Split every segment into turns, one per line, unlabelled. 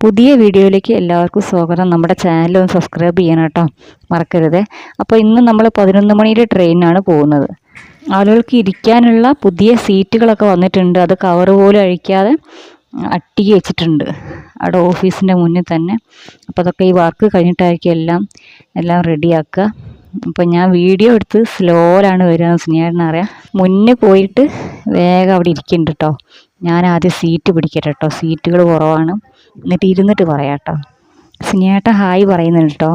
പുതിയ വീഡിയോയിലേക്ക് എല്ലാവർക്കും സ്വാഗതം. നമ്മുടെ ചാനൽ ഒന്ന് സബ്സ്ക്രൈബ് ചെയ്യണം കേട്ടോ. മറക്കരുത്. അപ്പോൾ ഇന്ന് നമ്മൾ പതിനൊന്ന് മണിയുടെ ട്രെയിനിനാണ് പോകുന്നത്. ആളുകൾക്ക് ഇരിക്കാനുള്ള പുതിയ സീറ്റുകളൊക്കെ വന്നിട്ടുണ്ട്. അത് കവർ പോലും അഴിക്കാതെ അട്ടിക്ക് വെച്ചിട്ടുണ്ട്. അവിടെ ഓഫീസിന്റെ മുന്നിൽ തന്നെ. അപ്പോൾ അതൊക്കെ ഈ വർക്ക് കഴിഞ്ഞിട്ടായിരിക്കും എല്ലാം എല്ലാം റെഡിയാക്കുക അപ്പോൾ ഞാൻ വീഡിയോ എടുത്ത് സ്ലോയിലാണ് വരിക സ്നേഹനറിയാം മുന്നേ പോയിട്ട് വേഗം അവിടെ ഇരിക്കുന്നുണ്ട് കേട്ടോ. ഞാൻ ആദ്യം സീറ്റ് പിടിക്കട്ടെ കേട്ടോ. സീറ്റുകൾ കുറവാണ്. എന്നിട്ട് ഇരുന്നിട്ട് പറയാം കേട്ടോ സ്നേഹട്ട ഹായ് പറയുന്നുണ്ട് കേട്ടോ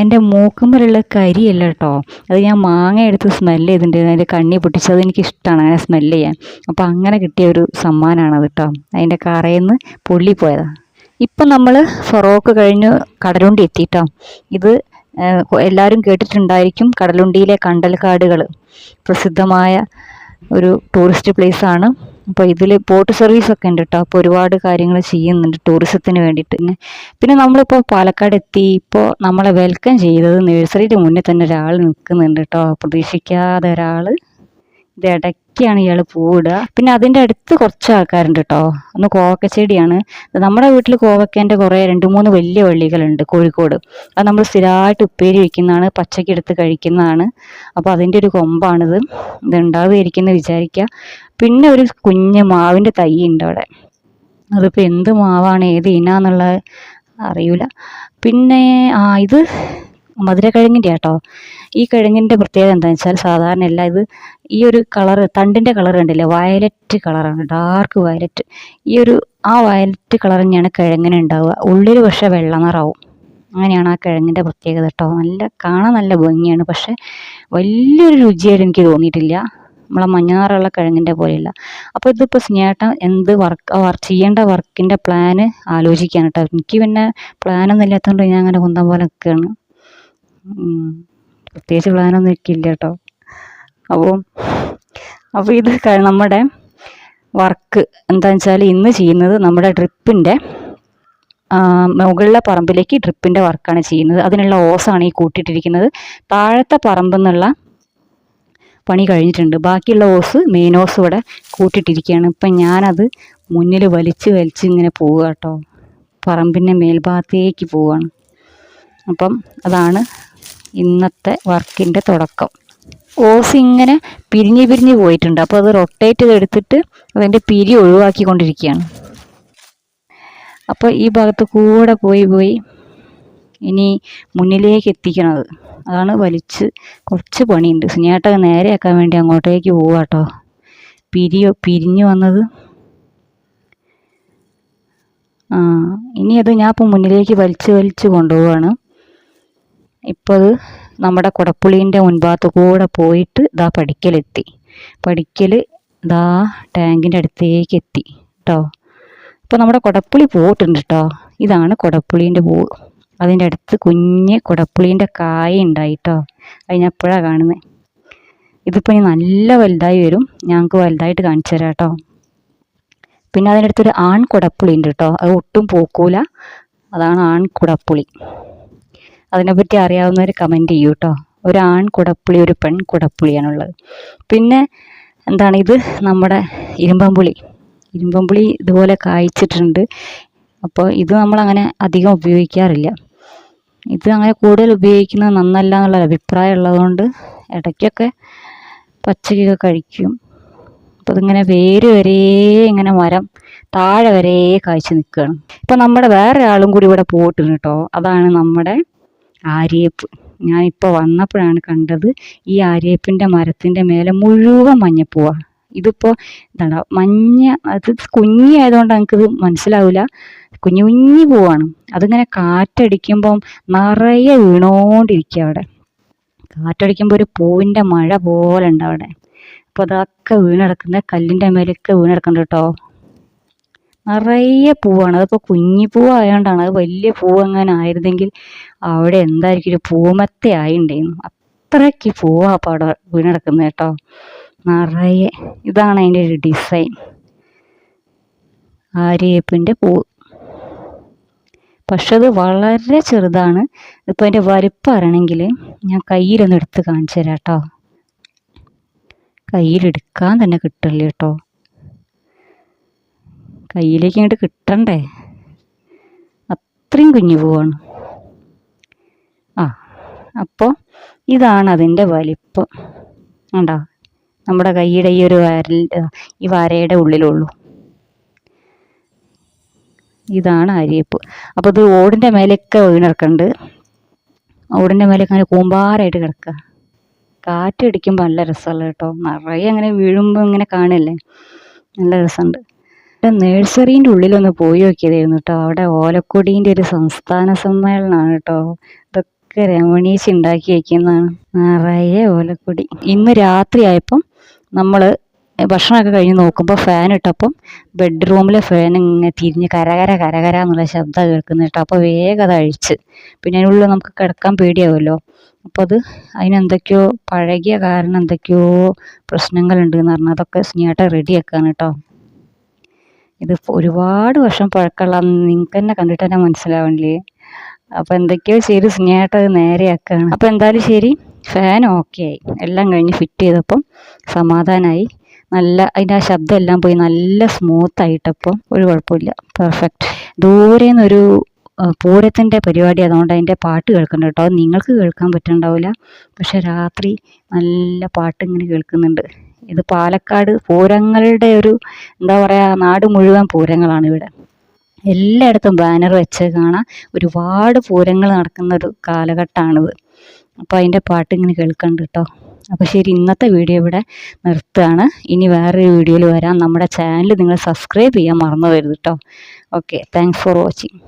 എന്റെ മൂക്കുമ്പലുള്ള കരിയല്ല കേട്ടോ അത് ഞാൻ മാങ്ങ എടുത്ത് സ്മെല്ല് ചെയ്തിട്ടുണ്ട്. അതിന്റെ കണ്ണി പൊട്ടിച്ചത് എനിക്ക് ഇഷ്ടമാണ് അങ്ങനെ സ്മെല്ല് ചെയ്യാൻ. അപ്പോൾ അങ്ങനെ കിട്ടിയ ഒരു സമ്മാനമാണത് കേട്ടോ അതിന്റെ കറയിൽ നിന്ന് പൊള്ളിപ്പോയതാണ് ഇപ്പം നമ്മൾ ഫൊറോക്ക് കഴിഞ്ഞ് കടലുണ്ടി എത്തിട്ടോ ഇത് എല്ലാവരും കേട്ടിട്ടുണ്ടായിരിക്കും കടലുണ്ടിയിലെ കണ്ടൽക്കാടുകൾ പ്രസിദ്ധമായ ഒരു ടൂറിസ്റ്റ് പ്ലേസ് ആണ്. അപ്പോൾ ഇതിൽ ബോട്ട് സർവീസ് ഒക്കെ ഉണ്ട് കേട്ടോ അപ്പോൾ ഒരുപാട് കാര്യങ്ങൾ ചെയ്യുന്നുണ്ട് ടൂറിസത്തിന് വേണ്ടിയിട്ട്. പിന്നെ നമ്മളിപ്പോൾ പാലക്കാട് എത്തി. ഇപ്പോൾ നമ്മളെ വെൽക്കം ചെയ്തത് നഴ്സറിയുടെ മുന്നിൽ തന്നെ ഒരാൾ നിൽക്കുന്നുണ്ട് കേട്ടോ പ്രതീക്ഷിക്കാതെ ഒരാൾ ഇത് ഇടയ്ക്കാണ് ഇയാൾ പൂവിടുക. പിന്നെ അതിന്റെ അടുത്ത് കുറച്ച് ആൾക്കാരുണ്ട് കേട്ടോ ഒന്ന് കോവക്ക ചെടിയാണ് നമ്മുടെ വീട്ടിൽ കോവക്കേന്റെ കുറേ രണ്ട് മൂന്ന് വലിയ വള്ളികളുണ്ട് കോഴിക്കോട്. അത് നമ്മൾ സ്ഥിരമായിട്ട് ഉപ്പേരി വയ്ക്കുന്നതാണ് പച്ചക്കെടുത്ത് കഴിക്കുന്നതാണ്. അപ്പോൾ അതിന്റെ ഒരു കൊമ്പാണിത്. ഇത് ഉണ്ടാവുകയായിരിക്കുമെന്ന് വിചാരിക്കുക. പിന്നെ ഒരു കുഞ്ഞ് മാവിന്റെ തൈ ഉണ്ട് അവിടെ. അതിപ്പോൾ എന്ത് മാവാണ് ഏത് ഇനാന്നുള്ളത് അറിയൂല. പിന്നെ ആ ഇത് മധുരക്കിഴങ്ങിന്റെ കേട്ടോ ഈ കിഴങ്ങിന്റെ പ്രത്യേകത എന്താണെന്ന് വെച്ചാൽ സാധാരണ അല്ല ഇത് ഈ ഒരു കളറ് തണ്ടിന്റെ കളർ കണ്ടില്ലേ? വയലറ്റ് കളറാണ് ഡാർക്ക് വയലറ്റ്. ഈ ഒരു ആ വയലറ്റ് കളർ തന്നെയാണ് കിഴങ്ങിന് ഉണ്ടാവുക. ഉള്ളിൽ പക്ഷേ വെള്ള നിറാവും. അങ്ങനെയാണ് ആ കിഴങ്ങിന്റെ പ്രത്യേകത കേട്ടോ. നല്ല കാണാൻ നല്ല ഭംഗിയാണ്. പക്ഷേ വലിയൊരു രുചിയായിട്ട് എനിക്ക് തോന്നിയിട്ടില്ല. നമ്മളെ മഞ്ഞനാറുള്ള കിഴങ്ങിന്റെ പോലെയല്ല. അപ്പോൾ ഇതിപ്പോൾ സ്നേഹട്ടം എന്ത് വർക്ക് ചെയ്യേണ്ട വർക്കിന്റെ പ്ലാന് ആലോചിക്കാൻ കേട്ടോ എനിക്ക് പിന്നെ പ്ലാനൊന്നും ഇല്ലാത്തതുകൊണ്ട് ഞാൻ അങ്ങനെ കുന്തം പോലെ നിൽക്കുകയാണ്. പ്രത്യേകിച്ച് പ്ലാനൊന്നും എനിക്കില്ല കേട്ടോ. അപ്പോൾ അപ്പോൾ ഇത് നമ്മുടെ വർക്ക് എന്താണെന്ന് വെച്ചാൽ ഇന്ന് ചെയ്യുന്നത് നമ്മുടെ ഡ്രിപ്പിന്റെ മുകളിലെ പറമ്പിലേക്ക് ഡ്രിപ്പിന്റെ വർക്കാണ് ചെയ്യുന്നത്. അതിനുള്ള ഓസാണ് ഈ കൂട്ടിയിട്ടിരിക്കുന്നത്. താഴത്തെ പറമ്പെന്നുള്ള പണി കഴിഞ്ഞിട്ടുണ്ട്. ബാക്കിയുള്ള ഓസ് മെയിൻ ഓസ് ഇവിടെ കൂട്ടിട്ടിരിക്കുകയാണ്. ഇപ്പം ഞാനത് മുന്നിൽ വലിച്ച് വലിച്ച് ഇങ്ങനെ പോവുക കേട്ടോ. പറമ്പിന്റെ മേൽഭാഗത്തേക്ക് പോവുകയാണ്. അപ്പം അതാണ് ഇന്നത്തെ വർക്കിന്റെ തുടക്കം. ഓസ് ഇങ്ങനെ പിരിഞ്ഞ് പിരിഞ്ഞ് പോയിട്ടുണ്ട്. അപ്പോൾ അത് റൊട്ടേറ്റ് ചെയ്തെടുത്തിട്ട് അതിന്റെ പിരി ഒഴിവാക്കിക്കൊണ്ടിരിക്കുകയാണ്. അപ്പോൾ ഈ ഭാഗത്ത് കൂടെ പോയി പോയി ഇനി മുന്നിലേക്ക് എത്തിക്കണത്. അതാണ് വലിച്ച് കുറച്ച് പണിയുണ്ട്. സുനിയേട്ട നേരെയാക്കാൻ വേണ്ടി അങ്ങോട്ടേക്ക് പോവുക കേട്ടോ പിരിയോ പിരിഞ്ഞു വന്നത്. ആ ഇനി അത് ഞാൻ ഇപ്പോൾ മുന്നിലേക്ക് വലിച്ച് വലിച്ച് കൊണ്ടുപോവാണ്. ഇപ്പോൾ അത് നമ്മുടെ കുടപ്പുളീന്റെ മുൻഭാഗത്ത് കൂടെ പോയിട്ട് ഇതാ പഠിക്കലെത്തി പഠിക്കൽ ഇതാ ടാങ്കിന്റെ അടുത്തേക്ക് എത്തി കേട്ടോ ഇപ്പം നമ്മുടെ കുടപ്പുളി പോയിട്ടുണ്ട് കേട്ടോ ഇതാണ് കുടപ്പുളീന്റെ പൂവ് അതിന്റെ അടുത്ത് കുഞ്ഞ് കുടപ്പുളീന്റെ കായ ഉണ്ടായിട്ടോ. അത് ഞാൻ എപ്പോഴാണ് കാണുന്നത് ഇതിപ്പോൾ ഇനി നല്ല വലുതായി വരും. ഞങ്ങൾക്ക് വലുതായിട്ട് കാണിച്ചു തരാം കേട്ടോ പിന്നെ അതിന്റെ അടുത്തൊരു ആൺ കുടപ്പുളി ഉണ്ട് കേട്ടോ അത് ഒട്ടും പോക്കൂല. അതാണ് ആൺ കുടപ്പുളി. അതിനെപ്പറ്റി അറിയാവുന്നവർ കമന്റ് ചെയ്യൂ കേട്ടോ ഒരു ആൺ കുടപ്പുളി ഒരു പെൺ കുടപ്പുളിയാണുള്ളത്. പിന്നെ എന്താണ് ഇത്? നമ്മുടെ ഇരുമ്പമ്പുളി. ഇരുമ്പമ്പുളി ഇതുപോലെ കായ്ച്ചിട്ടുണ്ട്. അപ്പോൾ ഇത് നമ്മളങ്ങനെ അധികം ഉപയോഗിക്കാറില്ല. ഇത് അങ്ങനെ കൂടുതൽ ഉപയോഗിക്കുന്നത് നന്നല്ല എന്നുള്ള അഭിപ്രായം ഉള്ളതുകൊണ്ട് ഇടയ്ക്കൊക്കെ പച്ചക്കൊക്കെ കഴിക്കും. അപ്പോൾ ഇതിങ്ങനെ വേര് വരെ ഇങ്ങനെ മരം താഴെ വരെ കാഴ്ച നിൽക്കുകയാണ്. ഇപ്പം നമ്മുടെ വേറെ ആളും കൂടി ഇവിടെ പോയിട്ടുണ്ട് കേട്ടോ. അതാണ് നമ്മുടെ ആര്യേപ്പ് ഞാനിപ്പോൾ വന്നപ്പോഴാണ് കണ്ടത് ഈ ആര്യേപ്പിന്റെ മരത്തിന്റെ മേലെ മുഴുവൻ മഞ്ഞപ്പൂവാണ് ഇതിപ്പോൾ എന്താണ് മഞ്ഞ അത് കുഞ്ഞി ആയതുകൊണ്ട് എനിക്കിത് മനസ്സിലാവില്ല. കുഞ്ഞു കുഞ്ഞു പൂവാണ്. അതിങ്ങനെ കാറ്റടിക്കുമ്പം നിറയെ വീണോണ്ടിരിക്കുക അവിടെ. കാറ്റടിക്കുമ്പോൾ ഒരു പൂവിന്റെ മഴ പോലെ ഉണ്ട് അവിടെ. അപ്പോൾ അതൊക്കെ വീണെടുക്കുന്ന കല്ലിന്റെ മേലൊക്കെ വീണെടുക്കുന്നുണ്ട് കേട്ടോ. നിറയെ പൂവാണ്. അതിപ്പോൾ കുഞ്ഞി പൂവായതുകൊണ്ടാണ് അത് വലിയ പൂവ് അങ്ങനെ ആയിരുന്നെങ്കിൽ അവിടെ എന്തായിരിക്കും ഒരു പൂമത്തെ ആയിണ്ടായിരുന്നു അത്രയ്ക്ക് പൂവാ അപ്പോൾ അവിടെ വീണെടുക്കുന്നത് കേട്ടോ. നിറയെ. ഇതാണ് അതിന്റെ ഒരു ഡിസൈൻ. ആര്യവേപ്പിന്റെ പൂവ് പക്ഷെ അത് വളരെ ചെറുതാണ്. ഇപ്പം അതിന്റെ വലിപ്പം അറിയണമെങ്കിൽ ഞാൻ കയ്യിലൊന്ന് എടുത്ത് കാണിച്ചു തരാം കേട്ടോ. കയ്യിലെടുക്കാൻ തന്നെ കിട്ടില്ല കേട്ടോ. കയ്യിലേക്ക് ഇങ്ങോട്ട് കിട്ടണ്ടേ? അത്രയും കുഞ്ഞു പൂവാണ്. ആ അപ്പോൾ ഇതാണ് അതിന്റെ വലിപ്പം. ഉണ്ടോ നമ്മുടെ കൈയുടെ ഈ ഒരു വരൽ ഈ വരയുടെ ഉള്ളിലുള്ളൂ. ഇതാണ് അരിയപ്പ്. അപ്പോൾ ഇത് ഓടിന്റെ മേലെയൊക്കെ വീണിറക്കുന്നുണ്ട് ഓടിന്റെ മേലെയൊക്കെ അങ്ങനെ കൂമ്പാരായിട്ട് കിടക്കുക കാറ്റടിക്കുമ്പോൾ നല്ല രസമുള്ള കേട്ടോ. നിറയെ അങ്ങനെ വീഴുമ്പോൾ ഇങ്ങനെ കാണല്ലേ? നല്ല രസമുണ്ട്. നേഴ്സറീന്റെ ഉള്ളിലൊന്ന് പോയി നോക്കിയതായിരുന്നു കേട്ടോ. അവിടെ ഓലക്കൊടീന്റെ ഒരു സംസ്ഥാന സമ്മേളനമാണ് കേട്ടോ. ഇതൊക്കെ രമണീച്ച് ഉണ്ടാക്കി വയ്ക്കുന്നതാണ് നിറയെ ഓലക്കൊടി. ഇന്ന് രാത്രി ആയപ്പം നമ്മൾ ഭക്ഷണമൊക്കെ കഴിഞ്ഞ് നോക്കുമ്പോൾ ഫാൻ ഇട്ടപ്പം ബെഡ്റൂമിലെ ഫാൻ ഇങ്ങനെ തിരിഞ്ഞ് കരകര കരകര എന്നുള്ള ശബ്ദം കേൾക്കുന്നത് കേട്ടോ. അപ്പോൾ വേഗം അത് അഴിച്ച്. പിന്നെ അതിനുള്ളിൽ നമുക്ക് കിടക്കാൻ പേടിയാവുമല്ലോ. അപ്പോൾ അത് അതിനെന്തൊക്കെയോ പഴകിയ കാരണം എന്തൊക്കെയോ പ്രശ്നങ്ങളുണ്ട് എന്ന് പറഞ്ഞാൽ അതൊക്കെ സ്നേഹത്തെ റെഡിയാക്കുകയാണ് കേട്ടോ. ഇത് ഒരുപാട് വർഷം പഴക്കമുള്ള നിങ്ങൾക്ക് തന്നെ കണ്ടിട്ട് തന്നെ മനസ്സിലാവണില്ലേ? അപ്പോൾ എന്തൊക്കെയോ ശരി സ്നേഹത്തെ അത് നേരെയാക്കുകയാണ്. അപ്പോൾ എന്തായാലും ശരി ഫാൻ ഓക്കെ ആയി. എല്ലാം കഴിഞ്ഞ് ഫിറ്റ് ചെയ്തപ്പം സമാധാനമായി നല്ല അതിന്റെ ആ ശബ്ദം എല്ലാം പോയി നല്ല സ്മൂത്ത് ആയിട്ടപ്പോൾ ഒരു കുഴപ്പമില്ല. പെർഫെക്റ്റ് ദൂരെ നിന്നൊരു പൂരത്തിന്റെ പരിപാടി അതുകൊണ്ട് അതിന്റെ പാട്ട് കേൾക്കുന്നുണ്ട് കേട്ടോ. നിങ്ങൾക്ക് കേൾക്കാൻ പറ്റുന്നുണ്ടാവില്ല. പക്ഷെ രാത്രി നല്ല പാട്ട് ഇങ്ങനെ കേൾക്കുന്നുണ്ട്. ഇത് പാലക്കാട് പൂരങ്ങളുടെ ഒരു എന്താ പറയുക നാട് മുഴുവൻ പൂരങ്ങളാണ് ഇവിടെ. എല്ലായിടത്തും ബാനർ വെച്ച് കാണാം ഒരുപാട് പൂരങ്ങൾ നടക്കുന്ന ഒരു കാലഘട്ടമാണിത്. അപ്പോൾ അതിന്റെ പാട്ട് ഇങ്ങനെ കേൾക്കുന്നുണ്ട് കേട്ടോ. അപ്പോൾ ശരി ഇന്നത്തെ വീഡിയോ ഇവിടെ നിർത്തുകയാണ്. ഇനി വേറൊരു വീഡിയോയിൽ വരാം. നമ്മുടെ ചാനൽ നിങ്ങൾ സബ്സ്ക്രൈബ് ചെയ്യാൻ മറന്നു വരുത് കേട്ടോ ഓക്കെ താങ്ക്സ് ഫോർ വാച്ചിങ്